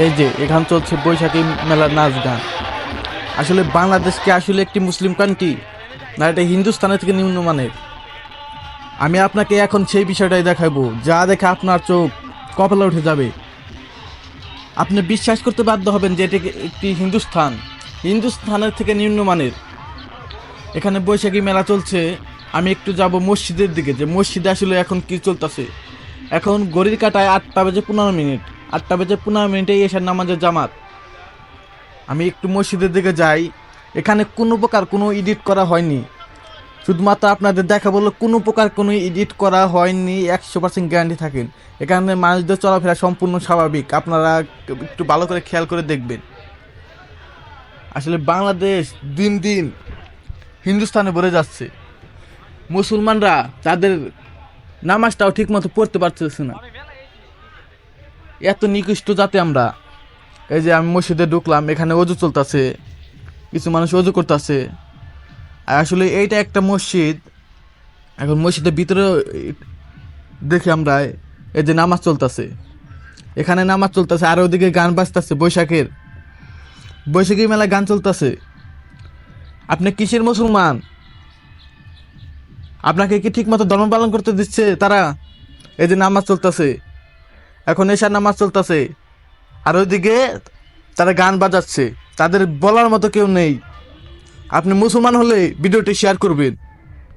এই যে, এখান চলছে বৈশাখী মেলার নাচ গান। আসলে বাংলাদেশ কি আসলে একটি মুসলিম কান্ট্রি না, এটা হিন্দুস্তানের থেকে নিম্নমানের? আমি আপনাকে এখন সেই বিষয়টাই দেখাবো, যা দেখে আপনার চোখ কপালে উঠে যাবে। আপনি বিশ্বাস করতে বাধ্য হবেন যে এটি একটি হিন্দুস্থান। হিন্দুস্থানের থেকে নিম্নমানের। এখানে বৈশাখী মেলা চলছে, আমি একটু যাব মসজিদের দিকে, যে মসজিদে আসলে এখন কি চলতেছে? এখন গড়ির কাটায় আটটা বেজে পনেরো মিনিট। আটটা বেজে পনেরো মিনিটে এসার নামাজের জামাত। আমি একটু মসজিদের দিকে যাই, এখানে কোনো প্রকার কোনো এডিট করা হয়নি। শুধুমাত্র আপনাদের দেখা বলল কোনো প্রকার কোনো এডিট করা হয়নি, একশো পার্সেন্ট গ্যারান্টি থাকেন। এখানে মানুষদের চলাফেরা সম্পূর্ণ স্বাভাবিক, আপনারা একটু ভালো করে খেয়াল করে দেখবেন। আসলে বাংলাদেশ দিন দিন হিন্দুস্তানে ভরে যাচ্ছে। মুসলমানরা তাদের নামাজটাও ঠিক মতো পড়তে পারতেছে না। এত নিকৃষ্ট যাতে আমরা। এই যে আমি মসজিদে ঢুকলাম, এখানে অজু চলতেছে, কিছু মানুষ অজু করতেছে। আর আসলে এইটা একটা মসজিদ, এখন মসজিদের ভিতরে দেখি আমরা, এই যে নামাজ চলতেছে। এখানে নামাজ চলতেছে, আর ওদিকে গান বাজতেছে, বৈশাখের। বৈশাখী মেলায় গান চলতেছে। আপনি কিসের মুসলমান? আপনাকে কি ঠিক মতো ধর্ম পালন করতে দিচ্ছে তারা? এই যে নামাজ চলতেছে। এখন এশার নামাজ চলতেছে। আর ওইদিকে তারা গান বাজাচ্ছে। তাদের বলার মতো কেউ নেই। আপনি মুসলমান হলে ভিডিওটি শেয়ার করবেন।